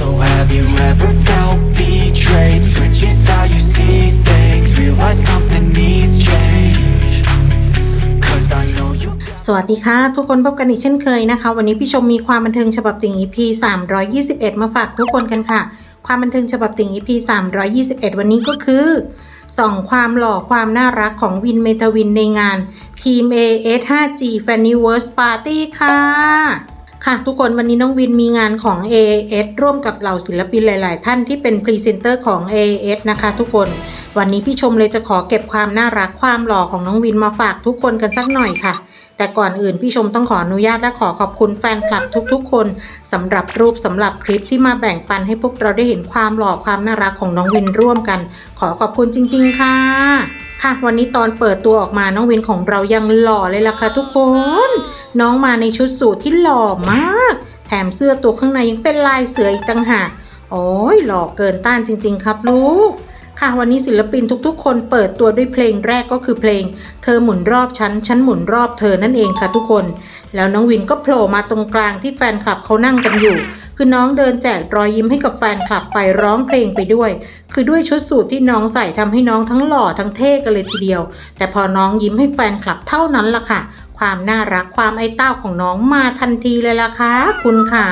So have you ever felt betrayed? Switches how you see things Realize something needs change Cause I know you สวัสดีค่ะ ทุกคนพบกันอีกเช่นเคยนะคะ วันนี้พี่ชมมีความบันเทิงฉบับติ่ง EP 321 มาฝากทุกคนกันค่ะ ความบันเทิงฉบับติ่ง EP 321 วันนี้ก็คือส่องความหล่อความน่ารักของวินเมทาวินในงานทีม AS 5G Faniverse Party ค่ะ ค่ะทุกคนวันนี้น้องวินมีงานของ AAS ร่วมกับเหล่าศิลปินหลาย ๆ ท่านที่เป็นพรีเซนเตอร์ของ AAS นะคะทุกคน วันนี้พี่ชมเลยจะขอเก็บความน่ารักความหล่อของน้องวินมาฝากทุกคนกันสักหน่อยค่ะ แต่ก่อนอื่นพี่ชมต้องขออนุญาตและขอขอบคุณแฟนคลับทุก ๆ คนสำหรับรูปสำหรับคลิปที่มาแบ่งปันให้พวกเราได้เห็นความหล่อความน่ารักของน้องวินร่วมกัน ขอขอบคุณจริง ๆ ค่ะ ค่ะ วันนี้ตอนเปิดตัวออกมาน้องวินของเรายังหล่อเลยล่ะค่ะทุกคน น้องมาในชุดสูทที่หล่อมาก แถมเสื้อตัวข้างในยังเป็นลายเสืออีกต่างหากโอ้ยหล่อเกินต้านจริง ๆ ครับลูก ค่ะวันนี้ศิลปินทุกๆ คนเปิดตัวด้วยเพลงแรกก็คือเพลง เธอหมุนรอบฉันฉันหมุนรอบเธอนั่นเองค่ะทุกคน แล้วน้องวินก็โผล่มาตรงกลางที่แฟนคลับเขานั่งกันอยู่ คือน้องเดินแจกรอยยิ้มให้กับแฟนคลับไปร้องเพลงไปด้วย คือด้วยชุดสูทที่น้องใส่ทำให้น้องทั้งหล่อทั้งเท่กันเลยทีเดียว แต่พอน้องยิ้มให้แฟนคลับเท่านั้นล่ะค่ะ ความน่ารักความไอ้เต้าของน้องมาทันทีเลยล่ะค่ะคุณขา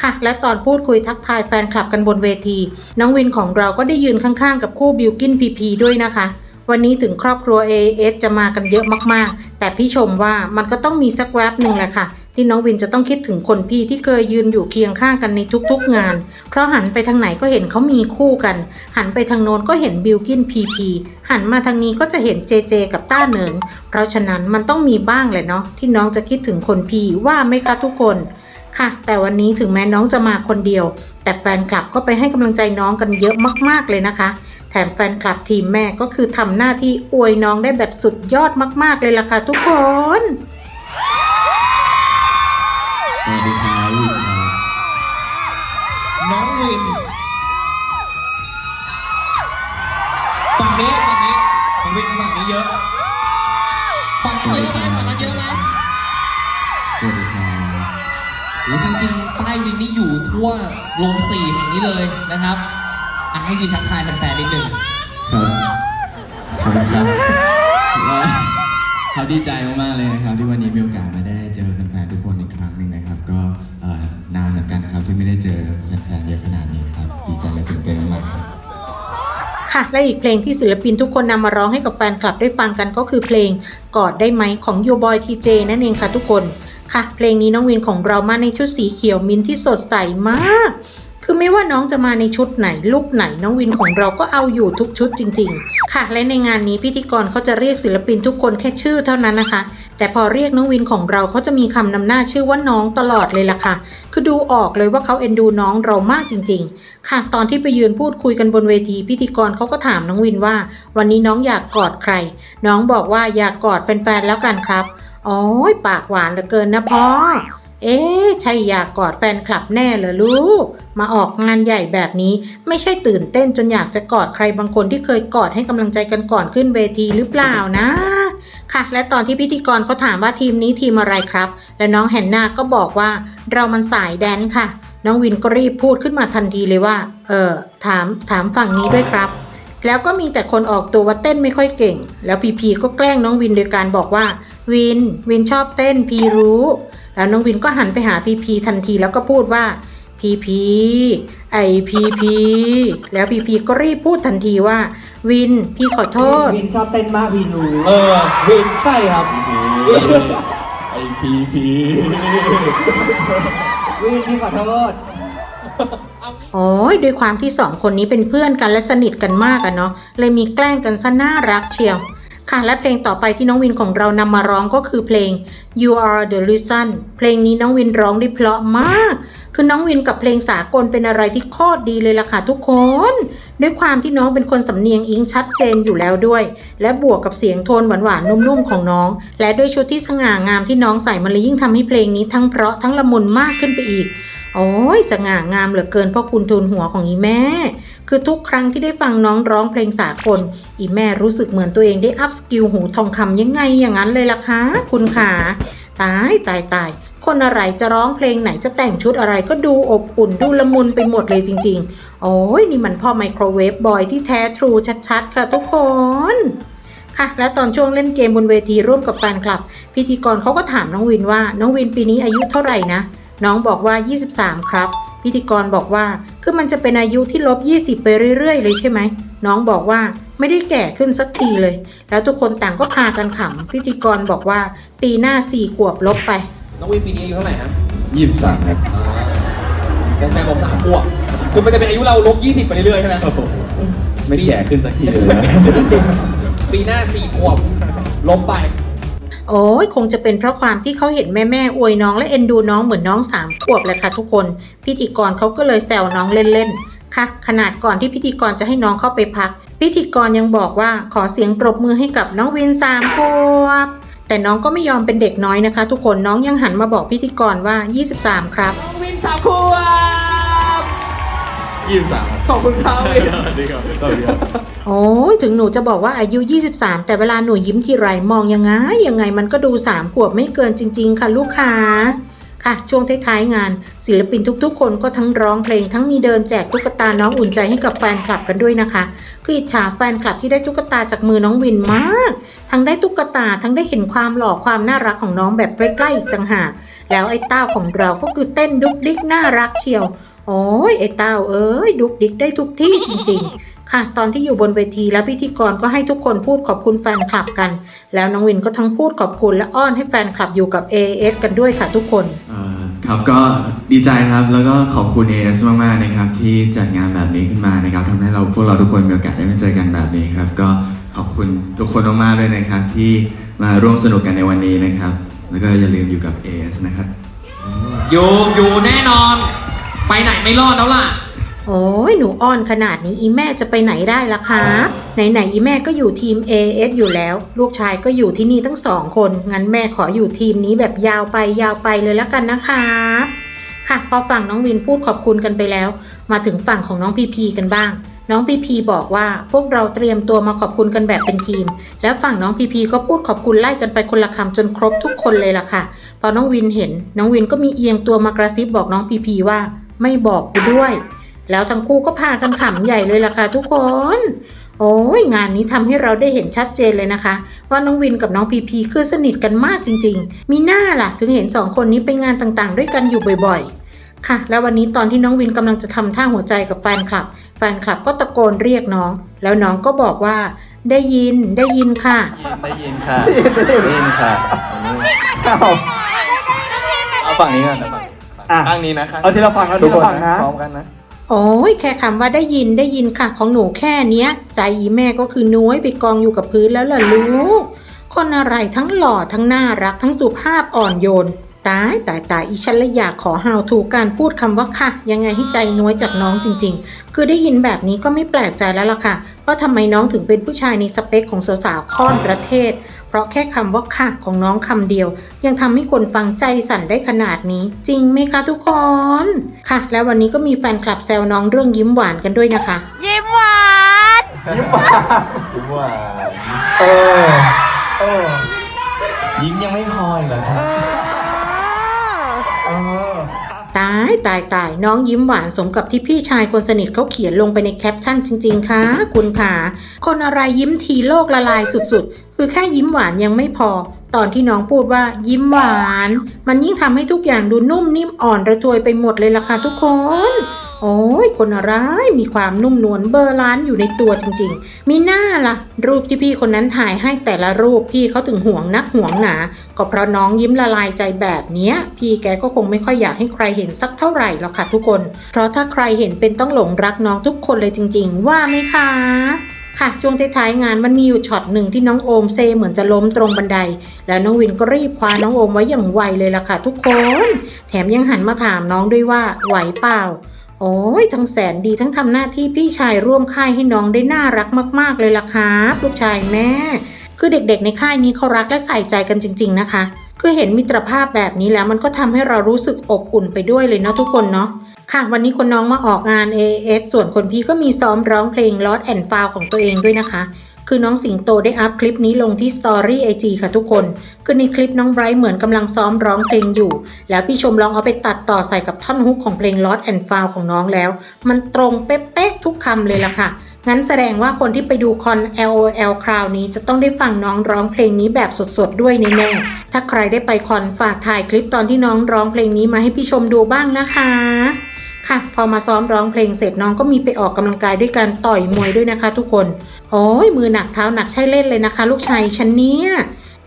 ค่ะ และตอนพูดคุยทักทายแฟนคลับกันบนเวที น้องวินของเราก็ได้ยืนข้างๆ กับคู่บิวกินพีพีด้วยนะคะ วันนี้ถึงครอบครัว AS จะมากันเยอะมากๆ แต่พี่ชมว่ามันก็ต้องมีสักแวบหนึ่งแหละค่ะ ที่น้องวินจะต้องคิดถึงคนพี่ที่เคยยืนอยู่เคียงข้างกันในทุกๆงาน เพราะหันไปทางไหนก็เห็นเขามีคู่กัน หันไปทางโน้นก็เห็นบิวกินพีพีหันมาทางนี้ก็จะเห็นเจเจกับต้าเหนิง เพราะฉะนั้นมันต้องมีบ้างแหละเนาะที่น้องจะคิดถึงคนพี่ว่าไหมคะทุกคนค่ะ แต่วันนี้ถึงแม้น้องจะมาคนเดียว แต่แฟนคลับก็ไปให้กำลังใจน้องกันเยอะมากๆเลยนะคะ แถมแฟนคลับทีมแม่ก็คือทำหน้าที่อวยน้องได้แบบสุดยอดมาก ๆเลยล่ะค่ะทุกคน ทั่วโรงสี่แห่งนี้เลยนะครับอะให้วินทักทายแฟนๆนิดนึงครับสวัสดีครับว่าเขาดีใจมากๆเลยนะครับ ที่วันนี้มีโอกาสมาได้เจอแฟนๆทุกคนอีกครั้งหนึ่งนะครับ ก็เอ่อนานเหมือนกันครับที่ไม่ได้เจอแฟนๆเยอะขนาดนี้ครับดีใจและตื่นเต้นมากๆครับ ค่ะ และอีกเพลงที่ศิลปินทุกคนนำมาร้องให้กับแฟนคลับได้ฟังกันก็คือเพลงกอดได้ไหมของโยบอยทีเจนั่นเองค่ะทุกคน ค่ะ เพลงนี้น้องวินของเรามาในชุดสีเขียวมินที่สดใสมาก คือไม่ว่าน้องจะมาในชุดไหนลุกไหนน้องวินของเราก็เอาอยู่ทุกชุดจริง ๆ ค่ะ และในงานนี้พิธีกรเขาจะเรียกศิลปินทุกคนแค่ชื่อเท่านั้นนะคะ แต่พอเรียกน้องวินของเราเขาจะมีคำนำหน้าชื่อว่าน้องตลอดเลยล่ะค่ะ คือดูออกเลยว่าเขาเอ็นดูน้องเรามากจริง ๆ ค่ะตอนที่ไปยืนพูดคุยกันบนเวที พิธีกรเขาก็ถามน้องวินว่า วันนี้น้องอยากกอดใคร น้องบอกว่าอยากกอดแฟนๆแล้วกันครับ โอ้ยปากหวานเหลือเกินนะพ่อ เอ๊ะใช่อยากกอดแฟนคลับแน่เหรอลูก มาออกงานใหญ่แบบนี้ ไม่ใช่ตื่นเต้นจนอยากจะกอดใครบางคนที่เคยกอดให้กำลังใจกันก่อนขึ้นเวทีหรือเปล่านะ ค่ะ และตอนที่พิธีกรเขาถามว่าทีมนี้ทีมอะไรครับ และน้องแฮนนาก็บอกว่า เรามันสายแดนค่ะ น้องวินก็รีบพูดขึ้นมาทันทีเลยว่า เออถามถามฝั่งนี้ด้วยครับแล้วก็มีแต่คนออกตัวว่าเต้นไม่ค่อยเก่ง แล้วพีพีก็แกล้งน้องวินโดยการบอกว่า วิน วินชอบเต้นพีรู้ แล้วน้องวินก็หันไปหาพีพีทันทีแล้วก็พูดว่าพีพีไอพีพีแล้วพีพีก็รีบพูดทันทีว่า วินพี่ขอโทษ วินชอบเต้นมากพี่รู้เออวินใช่ครับวินไอพีพีวินพี่ขอโทษ โอ้ยด้วยความที่สองคนนี้เป็นเพื่อนกันและสนิทกันมากอะเนาะเลยมีแกล้งกันซะน่ารักเชียว ค่ะและเพลงต่อไปที่น้องวินของเรานำมาร้องก็คือเพลง You Are the Reason เพลงนี้น้องวินร้องได้เพราะมาก คือน้องวินกับเพลงสากลเป็นอะไรที่โคตรดีเลยล่ะค่ะทุกคน ด้วยความที่น้องเป็นคนสำเนียงอิงชัดเจนอยู่แล้วด้วย และบวกกับเสียงโทนหวานๆนุ่มๆของน้อง และด้วยชุดที่สง่างามที่น้องใส่มันเลยยิ่งทำให้เพลงนี้ทั้งเพราะทั้งละมุนมากขึ้นไปอีก โอ้ยสง่างามเหลือเกินพ่อคุณทูลหัวของอีแม่ คือทุกครั้งที่ได้ฟังน้องร้องเพลงสากล อีแม่รู้สึกเหมือนตัวเองได้อัพสกิลหูทองคำยังไงอย่างนั้นเลยล่ะคะคุณขาตายตายตายคคนอะไรจะร้องเพลงไหนจะแต่งชุดอะไรก็ดูอบอุ่นดูละมุนไปหมดเลยจริง ๆ โอ้ยนี่มันพ่อไมโครเวฟบอยที่แท้ทรูชัดๆ ค่ะทุกคนค่ะและตอนช่วงเล่นเกมบนเวทีร่วมกับแฟนคลับ พิธีกรเขาก็ถามน้องวินว่า น้องวินปีนี้อายุเท่าไหร่นะ น้องบอกว่า 23 ครับ พิธีกรบอกว่า คือมันจะเป็นอายุที่ลบ 20 ไปเรื่อยๆ เลยใช่ไหม น้องบอกว่าไม่ได้แก่ขึ้นสักทีเลย แล้วทุกคนต่างก็พากันขำ พิธีกรบอกว่าปีหน้าสี่ขวบลบไป น้องวินปีนี้อายุเท่าไหร่ฮะยี่สิบสามครับแฟนๆบอกสามขวบคือมันจะเป็นอายุเราลบ20 ไปเรื่อยๆใช่ไหมไม่แก่ขึ้นสักทีเลยนะ ปีหน้าสี่ขวบลบไป โอ้ยคงจะเป็นเพราะความที่เขาเห็นแม่แม่อวยน้องและเอ็นดูน้องเหมือนน้องสามขวบแหละค่ะทุกคน พิธีกรเขาก็เลยแซวน้องเล่นๆ ค่ะ ขนาดก่อนที่พิธีกรจะให้น้องเข้าไปพัก พิธีกรยังบอกว่าขอเสียงปรบมือให้กับน้องวินสามขวบ แต่น้องก็ไม่ยอมเป็นเด็กน้อยนะคะ ทุกคนน้องยังหันมาบอกพิธีกรว่า 23 ครับ น้องวินสามขวบ ยี่สิบสามขอบคุณครับวินดีครับสวัสดีครับโอ้ยถึงหนูจะบอกว่าอายุ 23 แต่เวลาหนูยิ้มทีไรมองยังไงยังไงมันก็ดู3ขวบไม่เกินจริง ๆ ค่ะลูกค้า ค่ะ ช่วงท้ายๆงาน ศิลปินทุกๆ คนก็ทั้งร้องเพลงทั้งมีเดินแจกตุ๊กตาน้องอุ่นใจให้กับแฟนคลับกันด้วยนะคะ คืออิจฉาแฟนคลับที่ได้ตุ๊กตาจากมือน้องวินมาก ทั้งได้ตุ๊กตาทั้งได้เห็นความหล่อความน่ารักของน้องแบบใกล้ๆอีกต่างหาก แล้วไอ้เต้าของเราก็คือเต้นดุกดิกน่ารักเชียว โอ้ยไอ้เต้าเอ้ยดุกดิกได้ทุกที่จริง ๆ ค่ะ ตอนที่อยู่บนเวทีแล้วพิธีกรก็ให้ทุกคนพูดขอบคุณแฟนคลับกัน แล้วน้องวินก็ทั้งพูดขอบคุณและอ้อนให้แฟนคลับอยู่กับ AS กันด้วยค่ะทุกคนเอ่อครับก็ดีใจครับแล้วก็ขอบคุณ AS มากๆนะครับที่จัดงานแบบนี้ขึ้นมานะครับทำให้เราพวกเราทุกคนมีโอกาสได้มาเจอกันแบบนี้ครับก็ขอบคุณทุกคนมากๆเลยนะครับ ที่มาร่วมสนุกกันในวันนี้นะครับ แล้วก็อย่าลืมอยู่กับ AS นะครับ อยู่อยู่แน่นอน ไปไหนไม่รอดแล้วล่ะ โอ้ยหนูอ้อนขนาดนี้อีแม่จะไปไหนได้ล่ะคะ ไหนๆอีแม่ก็อยู่ทีม AS อยู่แล้ว ลูกชายก็อยู่ที่นี่ทั้งสองคน งั้นแม่ขออยู่ทีมนี้แบบยาวไปยาวไปเลยแล้วกันนะคะค่ะพอฝั่งน้องวินพูดขอบคุณกันไปแล้ว มาถึงฝั่งของน้องพีพีกันบ้าง น้องพีพีบอกว่าพวกเราเตรียมตัวมาขอบคุณกันแบบเป็นทีม แล้วฝั่งน้องพีพีก็พูดขอบคุณไล่กันไปคนละคำจนครบทุกคนเลยล่ะค่ะ พอน้องวินเห็น น้องวินก็มีเอียงตัวมากระซิบบอกน้องพีพีว่า ไม่บอกกูด้วย แล้วทั้งคู่ก็พากันขำใหญ่เลยล่ะค่ะทุกคน โอ้ยงานนี้ทำให้เราได้เห็นชัดเจนเลยนะคะ ว่าน้องวินกับน้องพีพีคือสนิทกันมากจริง ๆ มีหน้าล่ะ ถึงเห็นสองคนนี้ไปงานต่างๆ ด้วยกันอยู่บ่อย ๆค่ะแล้ววันนี้ตอนที่น้องวินกำลังจะทำท่าหัวใจกับแฟนคลับ แฟนคลับก็ตะโกนเรียกน้อง แล้วน้องก็บอกว่า ได้ยินได้ยินค่ะ ได้ยินค่ะ ได้ยินค่ะอ้าวเอาฝั่งนี้ก่อนนะ อะข้างนี้นะข้างเอาทีละฝั่งเอาทุทีกคละนฝั่งนะนะ พร้อมกันนะ โอ้ยแค่คำว่าได้ยินได้ยินค่ะ ของหนูแค่เนี้ย ใจอีแม่ก็คือน้อยไปกองอยู่กับพื้นแล้วล่ะลูกคนอะไรทั้งหล่อทั้งน่ารักทั้งสุภาพอ่อนโยน ตายตายตายอีฉันละอยากขอฮาวถูกการพูดคำว่าค่ะ ยังไงให้ใจน้อยจากน้องจริง ๆ คือได้ยินแบบนี้ก็ไม่แปลกใจแล้วล่ะค่ะว่าทำไมน้องถึงเป็นผู้ชายในสเปคของสาวๆค่อนประเทศ เพราะแค่คำว่าค่ะของน้องคำเดียว ยังทำให้คนฟังใจสั่นได้ขนาดนี้ จริงไหมคะทุกคนค่ะ แล้ววันนี้ก็มีแฟนคลับแซวน้องเรื่องยิ้มหวานกันด้วยนะคะ ยิ้มหวานยิ้มหวานเออเออยิ้มยังไม่พออีกเหรอครับ เออ ตายตายตายน้องยิ้มหวานสมกับที่พี่ชายคนสนิทเขาเขียนลงไปในแคปชั่นจริง ๆค่ะคุณค่ะคนอะไรยิ้มทีโลกละลายสุดๆ คือแค่ยิ้มหวานยังไม่พอ ตอนที่น้องพูดว่ายิ้มหวาน มันยิ่งทำให้ทุกอย่างดูนุ่มนิ่มอ่อนระจวยไปหมดเลยล่ะค่ะทุกคน โอ้ยคนอะไรมีความนุ่มนวลเบอร์ล้านอยู่ในตัวจริง ๆ มีหน้าล่ะ รูปที่พี่คนนั้นถ่ายให้แต่ละรูปพี่เขาถึงห่วงนักห่วงหนา ก็เพราะน้องยิ้มละลายใจแบบเนี้ย พี่แกก็คงไม่ค่อยอยากให้ใครเห็นสักเท่าไหร่หรอกค่ะทุกคน เพราะถ้าใครเห็นเป็นต้องหลงรักน้องทุกคนเลยจริง ๆ ว่าไหมคะค่ะช่วงท้ายๆงานมันมีอยู่ช็อตหนึ่งที่น้องโอมเซเหมือนจะล้มตรงบันได แล้วน้องวินก็รีบคว้าน้องโอมไว้อย่างไวเลยล่ะค่ะ ทุกคน แถมยังหันมาถามน้องด้วยว่าไหวเปล่า โอ้ยทั้งแสนดีทั้งทำหน้าที่พี่ชายร่วมค่ายให้น้องได้น่ารักมาก ๆ เลยล่ะครับลูกชายแม่ คือเด็กๆในค่ายนี้เขารักและใส่ใจกันจริง ๆ นะคะ คือเห็นมิตรภาพแบบนี้แล้วมันก็ทำให้เรารู้สึกอบอุ่นไปด้วยเลยเนาะทุกคนเนาะค่ะวันนี้คนน้องมาออกงาน AS ส่วนคนพี่ก็มีซ้อมร้องเพลง Lost and Found ของตัวเองด้วยนะคะ คือน้องสิงโตได้อัพคลิปนี้ลงที่สตอรี่ไอจีค่ะทุกคน คือในคลิปน้องไบรท์เหมือนกำลังซ้อมร้องเพลงอยู่ แล้วพี่ชมลองเอาไปตัดต่อใส่กับท่อนฮุกของเพลง Lost and Found ของน้องแล้ว มันตรงเป๊ะๆทุกคำเลยล่ะค่ะงั้นแสดงว่าคนที่ไปดูคอน LOL คราวนี้จะต้องได้ฟังน้องร้องเพลงนี้แบบสดๆด้วยแน่ๆ ถ้าใครได้ไปคอนฝากถ่ายคลิปตอนที่น้องร้องเพลงนี้มาให้พี่ชมดูบ้างนะคะ ค่ะ พอมาซ้อมร้องเพลงเสร็จน้องก็มีไปออกกำลังกายด้วยการต่อยมวยด้วยนะคะทุกคน โอ้ยมือหนักเท้าหนักใช่เล่นเลยนะคะ ลูกชายฉันเนี่ย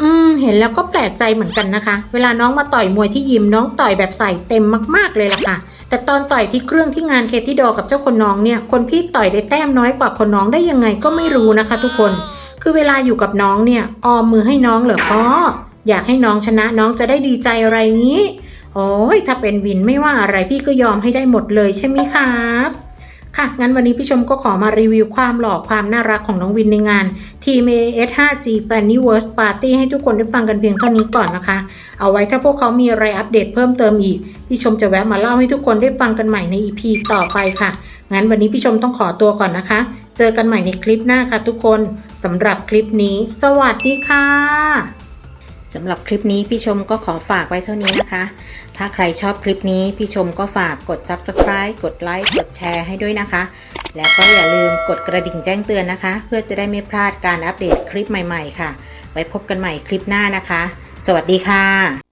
อืมเห็นแล้วก็แปลกใจเหมือนกันนะคะ เวลาน้องมาต่อยมวยที่ยิมน้องต่อยแบบใส่เต็มมากๆเลยล่ะค่ะ แต่ตอนต่อยที่เครื่องที่งานเคที่ดอกับเจ้าคนน้องเนี่ย คนพี่ต่อยได้แต้มน้อยกว่าคนน้องได้ยังไงก็ไม่รู้นะคะ ทุกคน คือเวลาอยู่กับน้องเนี่ยออมมือให้น้องเหรอพ่ออยากให้น้องชนะน้องจะได้ดีใจอะไรงี้ โอ้ยถ้าเป็นวินไม่ว่าอะไรพี่ก็ยอมให้ได้หมดเลยใช่ไหมครับ ค่ะ งั้นวันนี้พี่ชมก็ขอมารีวิวความหล่อความน่ารักของน้องวินในงาน Team AS 5G Fannyverse Party ให้ทุกคนได้ฟังกันเพียงเท่านี้ก่อนนะคะ เอาไว้ถ้าพวกเขามีอะไรอัปเดตเพิ่มเติมอีก พี่ชมจะแวะมาเล่าให้ทุกคนได้ฟังกันใหม่ใน EP ต่อไปค่ะ งั้นวันนี้พี่ชมต้องขอตัวก่อนนะคะ เจอกันใหม่ในคลิปหน้าค่ะทุกคนสำหรับคลิปนี้ สวัสดีค่ะสำหรับคลิปนี้พี่ชมก็ขอฝากไว้เท่านี้นะคะ ถ้าใครชอบคลิปนี้พี่ชมก็ฝากกด Subscribe กดไลค์ กดแชร์ให้ด้วยนะคะ แล้วก็อย่าลืมกดกระดิ่งแจ้งเตือนนะคะ เพื่อจะได้ไม่พลาดการอัปเดตคลิปใหม่ๆ ค่ะ ไว้พบกันใหม่คลิปหน้านะคะ สวัสดีค่ะ